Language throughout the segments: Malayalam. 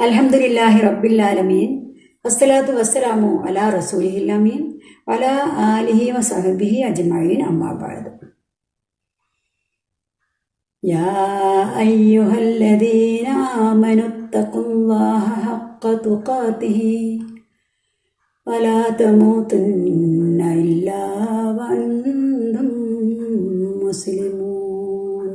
അൽഹംദുലില്ലാഹി റബ്ബില്ലാലമീൻ ആലമീൻ. വസ്സലാത്തു വസ്സലാമു അലാ റസൂലിഹില്ലാമീൻ വലാ ആലിഹി വസഹബിഹി അമ്മാബാദ് يا أيها الذين آمنوا اتقوا الله حق تقاته ولا تموتن إلا وأنتم مسلمون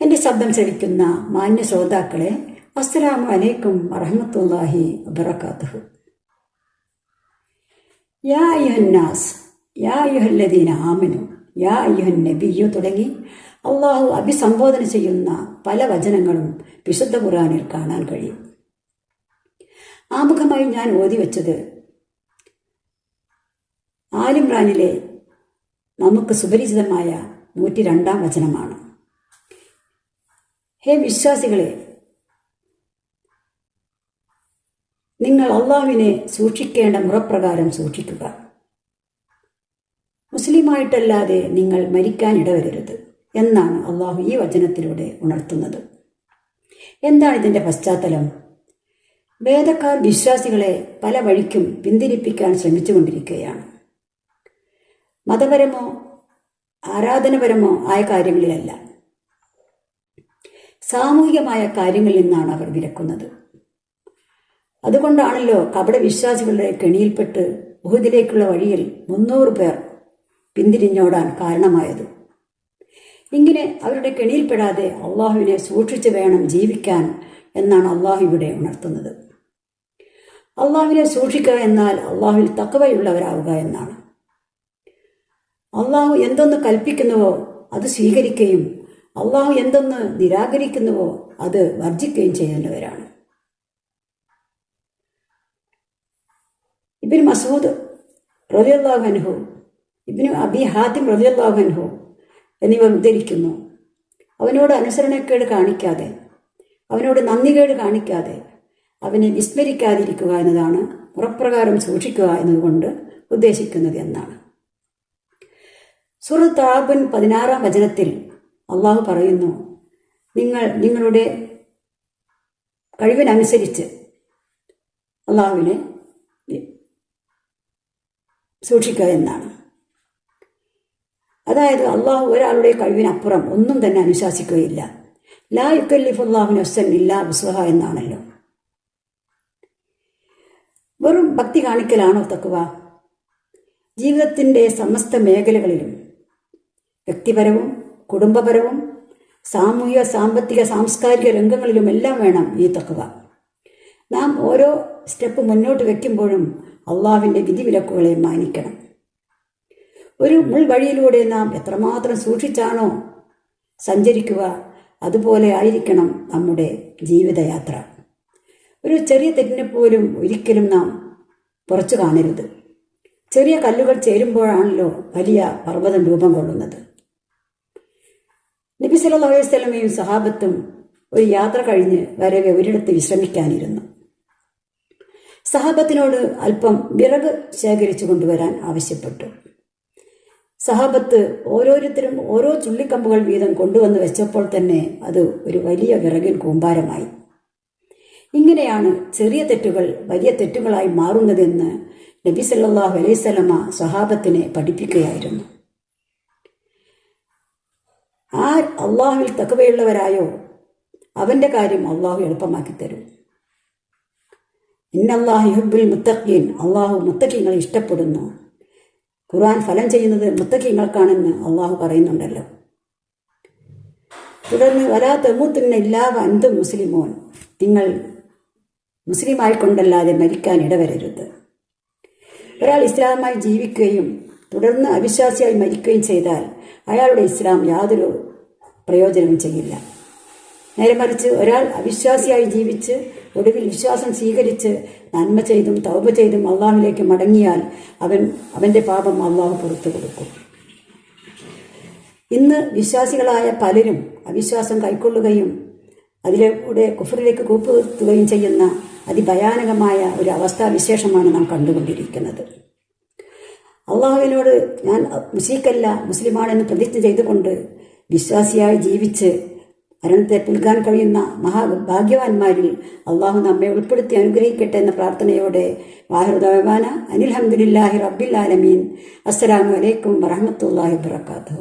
എന്റെ ശബ്ദം ശ്രവിക്കുന്ന മാന്യ ശ്രോതാക്കളെ അസ്സലാമു അലൈക്കും വറഹമത്തല്ലാഹി വബറകാതുഹു. യാ അയ്യുഹന്നാസ് യാ അയ്യുഹല്ലദീന ആമനു യാ അയ്യുഹൻ തുടങ്ങി അള്ളാഹു അഭിസംബോധന ചെയ്യുന്ന പല വചനങ്ങളും വിശുദ്ധ ഖുറാനിൽ കാണാൻ കഴിയും. ആമുഖമായി ഞാൻ ഓതി വെച്ചത് ആലിമ്രാനിലെ നമുക്ക് സുപരിചിതമായ നൂറ്റി രണ്ടാം വചനമാണ്. ഹേ വിശ്വാസികളെ നിങ്ങൾ അള്ളാഹുവിനെ സൂക്ഷിക്കേണ്ട മുറപ്രകാരം സൂക്ഷിക്കുക. മുസ്ലിമായിട്ടല്ലാതെ നിങ്ങൾ മരിക്കാൻ ഇടവരരുത് എന്നാണ് അള്ളാഹു ഈ വചനത്തിലൂടെ ഉണർത്തുന്നത്. എന്താണ് ഇതിന്റെ പശ്ചാത്തലം? വേദക്കാർ വിശ്വാസികളെ പല വഴിക്കും പിന്തിരിപ്പിക്കാൻ ശ്രമിച്ചുകൊണ്ടിരിക്കുകയാണ്. മതപരമോ ആരാധനപരമോ ആയ കാര്യങ്ങളിലല്ല. സാമൂഹികമായ കാര്യങ്ങളിൽ നിന്നാണ് അവർ വിലക്കുന്നത്. അതുകൊണ്ടാണല്ലോ കപട വിശ്വാസികളുടെ കെണിയിൽപ്പെട്ട് ബുഹുദിലേക്കുള്ള വഴിയിൽ മുന്നൂറ് പേർ പിന്തിരിഞ്ഞോടാൻ കാരണമായത്. ഇങ്ങനെ അവരുടെ കെണിയിൽപ്പെടാതെ അള്ളാഹുവിനെ സൂക്ഷിച്ചു വേണം ജീവിക്കാൻ എന്നാണ് അള്ളാഹു ഇവിടെ ഉണർത്തുന്നത്. അള്ളാഹുവിനെ സൂക്ഷിക്കുക എന്നാൽ അള്ളാഹുവിൽ തക്കവയുള്ളവരാവുക എന്നാണ്. അള്ളാഹു എന്തൊന്ന് കൽപ്പിക്കുന്നുവോ അത് സ്വീകരിക്കുകയും അള്ളാഹു എന്തൊന്ന് നിരാകരിക്കുന്നുവോ അത് വർജിക്കുകയും ചെയ്യുന്നവരാണ് ഇബിൻ മസൂദ് റലിയല്ലാഹൻഹു ഇബിന് അബി ഹാത്തിം റലിയല്ലാഹൻഹു എന്നിവ ഉദ്ധരിക്കുന്നു. അവനോട് അനുസരണക്കേട് കാണിക്കാതെ അവനോട് നന്ദികേട് കാണിക്കാതെ അവനെ വിസ്മരിക്കാതിരിക്കുക എന്നതാണ് മുറപ്രകാരം സൂക്ഷിക്കുക എന്നതുകൊണ്ട് ഉദ്ദേശിക്കുന്നത് എന്നാണ്. സുഹൃത്ത് ആബുൻ പതിനാറാം വചനത്തിൽ അള്ളാഹു പറയുന്നു നിങ്ങൾ നിങ്ങളുടെ കഴിവിനനുസരിച്ച് അള്ളാഹുവിനെ സൂക്ഷിക്കുക എന്നാണ്. അതായത് അള്ളാഹു ഒരാളുടെ കഴിവിനപ്പുറം ഒന്നും തന്നെ അനുശാസിക്കുകയില്ല. ലാ യുക്കല്ലിഫുല്ലാഹുൻ ഹുസൻ ഇല്ലാ ബുസ്വഹ എന്നാണല്ലോ. വെറും ഭക്തി കാണിക്കലാണോ തക്കുവ ജീവിതത്തിന്റെ സമസ്ത മേഖലകളിലും വ്യക്തിപരവും കുടുംബപരവും സാമൂഹിക സാമ്പത്തിക സാംസ്കാരിക രംഗങ്ങളിലും എല്ലാം വേണം ഈ തക്കുവ നാം ഓരോ സ്റ്റെപ്പ് മുന്നോട്ട് വയ്ക്കുമ്പോഴും അള്ളാഹുവിന്റെ വിധിവിലക്കുകളെ മാനിക്കണം. ഒരു മുൾവഴിയിലൂടെ നാം എത്രമാത്രം സൂക്ഷിച്ചാണോ സഞ്ചരിക്കുക അതുപോലെ ആയിരിക്കണം നമ്മുടെ ജീവിതയാത്ര. ഒരു ചെറിയ തെറ്റിനെ പോലും ഒരിക്കലും നാം പുറച്ചു കാണരുത്. ചെറിയ കല്ലുകൾ ചേരുമ്പോഴാണല്ലോ വലിയ പർവതം രൂപം കൊള്ളുന്നത്. നബി അലൈഹി സ്വലമയും സഹാബത്തും ഒരു യാത്ര കഴിഞ്ഞ് വരവെ ഒരിടത്ത് വിശ്രമിക്കാനിരുന്നു. സഹാബത്തിനോട് അല്പം വിറക് ശേഖരിച്ചു കൊണ്ടുവരാൻ ആവശ്യപ്പെട്ടു. സഹാബത്ത് ഓരോരുത്തരും ഓരോ ചുള്ളിക്കമ്പുകൾ വീതം കൊണ്ടുവന്ന് വെച്ചപ്പോൾ തന്നെ അത് ഒരു വലിയ വിറകിൻ കൂമ്പാരമായി. ഇങ്ങനെയാണ് ചെറിയ തെറ്റുകൾ വലിയ തെറ്റുകളായി മാറുന്നതെന്ന് നബി സല്ലല്ലാഹു അലൈഹി സഹാബത്തിനെ പഠിപ്പിക്കുകയായിരുന്നു. ആ അള്ളാഹുവിൽ തക്കവയുള്ളവരായോ അവന്റെ കാര്യം അള്ളാഹു എളുപ്പമാക്കി തരും ഇന്നല്ലാഹു യുഹബ്ബുൽ മുത്തഖീൻ. അള്ളാഹു മുത്തഖീങ്ങളെ ഇഷ്ടപ്പെടുന്നു. ഖുർആൻ ഫലം ചെയ്യുന്നത് മുത്തഖീങ്ങൾക്കാണെന്ന് അള്ളാഹു പറയുന്നുണ്ടല്ലോ. തുടർന്ന് വലാ തെമൂത്തുന്ന ഇല്ലാവ അന്തും മുസ്ലിമോൻ. നിങ്ങൾ മുസ്ലിമായിക്കൊണ്ടല്ലാതെ മരിക്കാൻ ഇടവരരുത്. ഒരാൾ ഇസ്ലാമായി ജീവിക്കുകയും തുടർന്ന് അവിശ്വാസിയായി മരിക്കുകയും ചെയ്താൽ അയാളുടെ ഇസ്ലാം യാതൊരു പ്രയോജനവും ചെയ്യില്ല. നേരെ മറിച്ച് ഒരാൾ അവിശ്വാസിയായി ജീവിച്ച് ഒടുവിൽ വിശ്വാസം സ്വീകരിച്ച് നന്മ ചെയ്തും തൗപ ചെയ്തും അള്ളാഹുവിലേക്ക് മടങ്ങിയാൽ അവൻ അവന്റെ പാപം അള്ളാഹു പുറത്തു കൊടുക്കും. ഇന്ന് വിശ്വാസികളായ പലരും അവിശ്വാസം കൈക്കൊള്ളുകയും അതിലൂടെ കുഫറിലേക്ക് കൂപ്പുകുത്തുകയും ചെയ്യുന്ന അതിഭയാനകമായ ഒരു അവസ്ഥാവിശേഷമാണ് നാം കണ്ടുകൊണ്ടിരിക്കുന്നത്. അള്ളാഹുവിനോട് ഞാൻ മുസ്ലിക്കല്ല മുസ്ലിമാണെന്ന് പ്രതിജ്ഞ ചെയ്തുകൊണ്ട് വിശ്വാസിയായി ജീവിച്ച് മരണത്തെ പുൽകാൻ കഴിയുന്ന മഹാഭാഗ്യവാന്മാരിൽ അള്ളാഹു നമ്മെ ഉൾപ്പെടുത്തി അനുഗ്രഹിക്കട്ടെ എന്ന പ്രാർത്ഥനയോടെ വാഹൃദാന അനിൽ ഹംദുലില്ലാഹി റബ്ബിൽ ആലമീൻ. അസ്സലാമു അലൈക്കും വറഹമത്തല്ലാഹി വബർക്കാത്തു